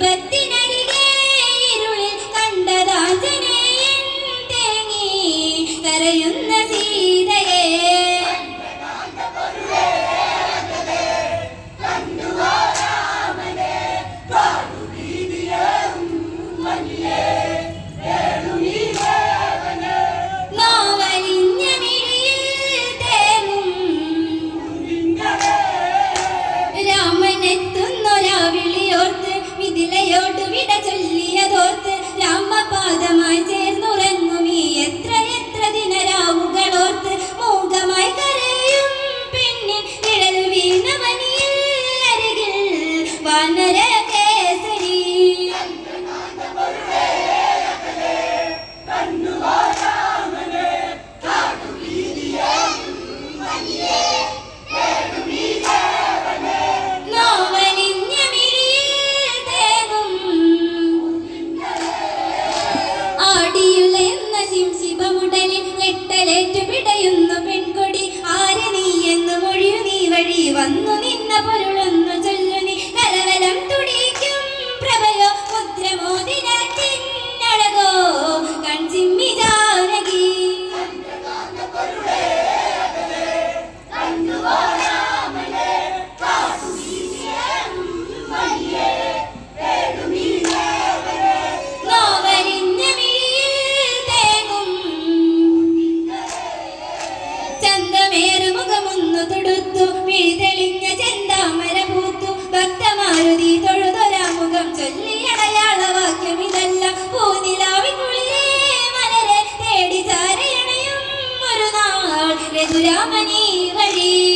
back Judina. രഘുരാമനീ വഴി.